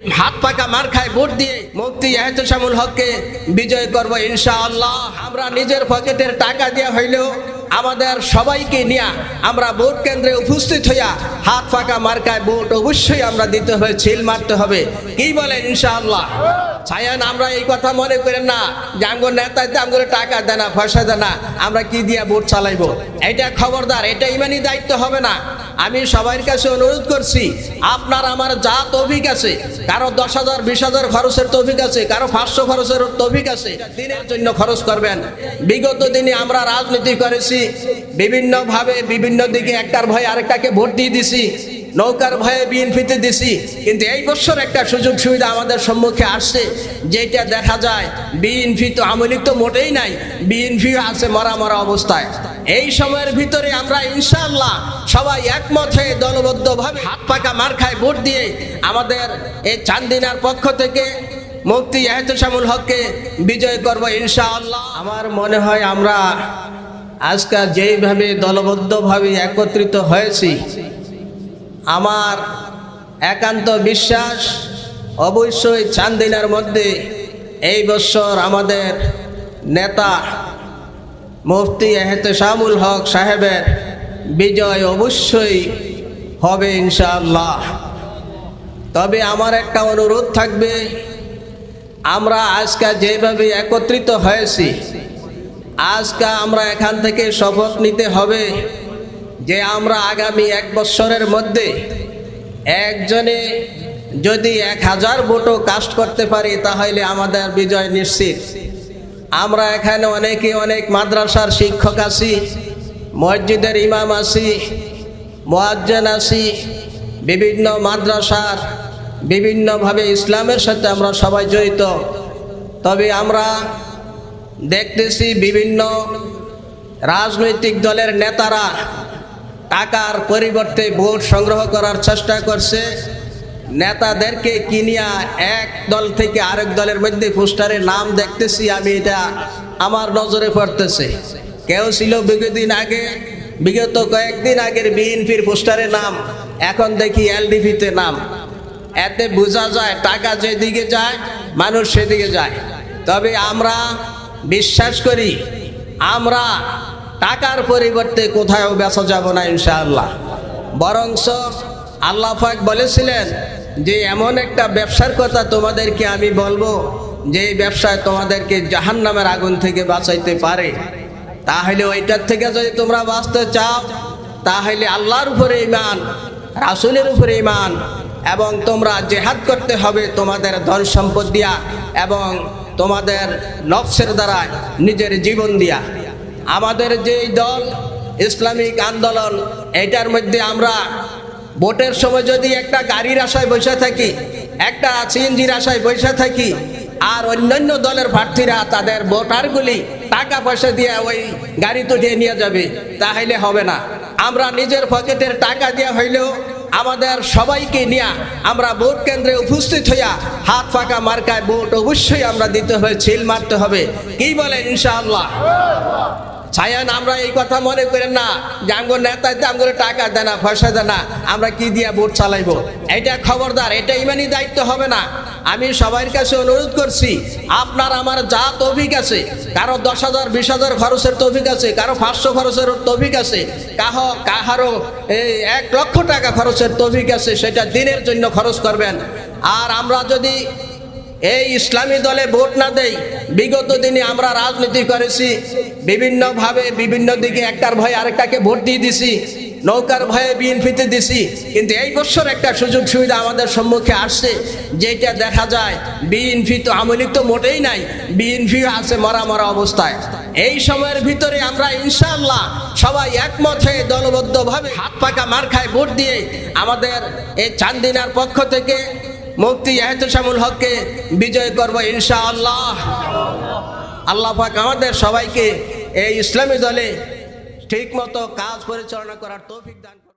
হাত পাকা মার খায়, ভোট দিয়ে মুফতি এহতেশামুল হককে বিজয় করব ইনশাআল্লাহ। আমরা নিজের পকেটের টাকা দেওয়া হইলেও আমাদের সবাইকে নিয়ে আমরা ভোট কেন্দ্রে উপস্থিত হইয়া হাত ফাঁকা মার্কায় ভোট অবশ্যই আমরা দিতে হবে ছিল মারতে হবে। কি বলেন ইনশাআল্লাহ? ছায়ান, আমরা এই কথা মনে করেন না যে আঙ্গুর নেতাতে আঙ্গুরে টাকা দেয় না, পয়সা দেয় না, আমরা কি দিয়া ভোট চালাইবো? এটা খবরদার, এটা ইমানি দায়িত্ব হবে না। আমি সবার কাছে অনুরোধ করছি, আপনার আমার যা তৌফিক আছে, কারও দশ হাজার, বিশ হাজার খরচের তৌফিক আছে, কারও পাঁচশো খরচের তৌফিক আছে, দিনের জন্য খরচ করবেন। বিগত দিনে আমরা রাজনীতি করেছি বিভিন্ন ভাবে বিভিন্ন দিকে একটার ভয়ে আরেকটাকে ভোট দিয়ে দিছি, নৌকার ভয়ে বিএনপিতে দিছি, কিন্তু এই বছর একটা সুযোগ সুবিধা আমাদের সম্মুখে আসছে, যেটা দেখা যায়, বিএনপি তো আমলিক তো মোটেই নাই বিএনপি আছে মরা মরা অবস্থায়। এই সময়ের ভিতরে আমরা ইনশাআল্লাহ সবাই একমত হয়ে দলবদ্ধভাবে হাত পাকা মার খায় ভোট দিয়ে আমাদের এই চান্দিনার পক্ষ থেকে মুফতি এহতেশামুল হককে বিজয় করব ইনশাআল্লাহ। আমার মনে হয় আমরা আজকাল যেইভাবে দলবদ্ধভাবে একত্রিত হয়েছি, আমার একান্ত বিশ্বাস অবশ্যই চান্দিনার মধ্যে এই বছর আমাদের নেতা মুফতি এহতেশামুল হক সাহেবের বিজয় অবশ্যই হবে ইনশাআল্লাহ। তবে আমার একটা অনুরোধ থাকবে, আমরা আজকে যেভাবে একত্রিত হয়েছি, আজকে আমরা এখান থেকে শপথ নিতে হবে যে আমরা আগামী এক বছরের মধ্যে একজনে যদি এক হাজার ভোটও কাস্ট করতে পারি, তাহলে আমাদের বিজয় নিশ্চিত। আমরা এখানে অনেকে অনেক মাদ্রাসার শিক্ষক আছি, মসজিদের ইমাম আছি, মোয়াজ্জেন আছি, বিভিন্ন মাদ্রাসার বিভিন্নভাবে ইসলামের সাথে আমরা সবাই জড়িত। তবে আমরা দেখতেছি বিভিন্ন রাজনৈতিক দলের নেতারা টাকার পরিবর্তে ভোট সংগ্রহ করার চেষ্টা করছে। নেতাদেরকে কিনিয়া এক দল থেকে আরেক দলের মধ্যে পোস্টারে নাম দেখতেছি, আমি এটা আমার নজরে পড়তেছে। কেউ ছিল বিগত দিন আগে, বিগত কয়েকদিন আগের বিএনপির পোস্টারে নাম, এখন দেখি এলডিপিতে নাম। এতে বোঝা যায়, টাকা যেদিকে যায়, মানুষ সেদিকে যায়। তবে আমরা বিশ্বাস করি, আমরা টাকার পরিবর্তে কোথাও বেচা যাব না ইনশাআল্লাহ। বরংস আল্লাহ পাক বলেছিলেন যে এমন একটা ব্যবসার কথা তোমাদেরকে আমি বলব, যে ব্যবসায় তোমাদেরকে জাহান্নামের আগুন থেকে বাঁচাইতে পারে। তাহলে ওইটার থেকে যদি তোমরা বাঁচতে চাও, তাহলে আল্লাহর উপরে ইমান রাসুলের উপরে ইমান এবং তোমরা জেহাদ করতে হবে তোমাদের ধন সম্পদ দিয়া, এবং তোমাদের নফসের দ্বারা নিজের জীবন দিয়া। আমাদের যেই দল, ইসলামিক আন্দোলন, এটার মধ্যে আমরা ভোটের সময় যদি একটা গাড়ির আশায় বসে থাকি, একটা সিএনজির আশায় বসে থাকি, আর অন্যান্য দলের প্রার্থীরা তাদের ভোটারগুলি টাকা পয়সা দিয়ে ওই গাড়ি তুলিয়ে নিয়ে যাবে, তাহলে হবে না। আমরা নিজের পকেটের টাকা দেওয়া হইলেও আমাদের সবাইকে নিয়ে আমরা ভোট কেন্দ্রে উপস্থিত হইয়া হাত ফাঁকা মার্কায় ভোট অবশ্যই আমরা দিতে হবে, ছিল মারতে হবে। কি বলেন ইনশাআল্লাহ? ছায়ান আমরা এই কথা মনে করেন না যে আঙ্গুর নেতাতে আঙ্গুরে টাকা দেয় না, পয়সা দেয় না, আমরা কি দিয়া ভোট চালাইবো? এটা খবরদার, এটা ইমানি দায়িত্ব হবে না। আমি সবার কাছে অনুরোধ করছি, আপনার আমার যা তৌফিক আছে, কারও দশ হাজার, বিশ হাজার খরচের তৌফিক আছে, কারও পাঁচশো খরচের তৌফিক আছে, কাহ কাহারও এই এক লক্ষ টাকা খরচের তৌফিক আছে, সেটা দিনের জন্য খরচ করবেন। আর আমরা যদি এই ইসলামী দলে ভোট না দেই, বিগত দিনে আমরা রাজনীতি করেছি বিভিন্নভাবে বিভিন্ন দিকে একটার ভয়ে আরেকটাকে ভোট দিয়ে দিছি, নৌকার ভয়ে বিএনপিতে দিছি, কিন্তু এই বছর একটা সুযোগ সুবিধা আমাদের সম্মুখে আসছে, যেটা দেখা যায় বিএনপি তো আমলিক তো মোটেই নাই বিএনপি আছে মরা মরা অবস্থায়। এই সময়ের ভিতরে আমরা ইনশাআল্লাহ সবাই একমত হয়ে দলবদ্ধভাবে হাত পাকা মার খায় ভোট দিয়ে আমাদের এই চান্দিনার পক্ষ থেকে মুফতি এহতেশামুল হককে বিজয় করব ইনশাআল্লাহ। আল্লাহ পাক আমাদের সবাইকে এই ইসলামী দলে ঠিকমতো কাজ পরিচালনা করার তৌফিক দান।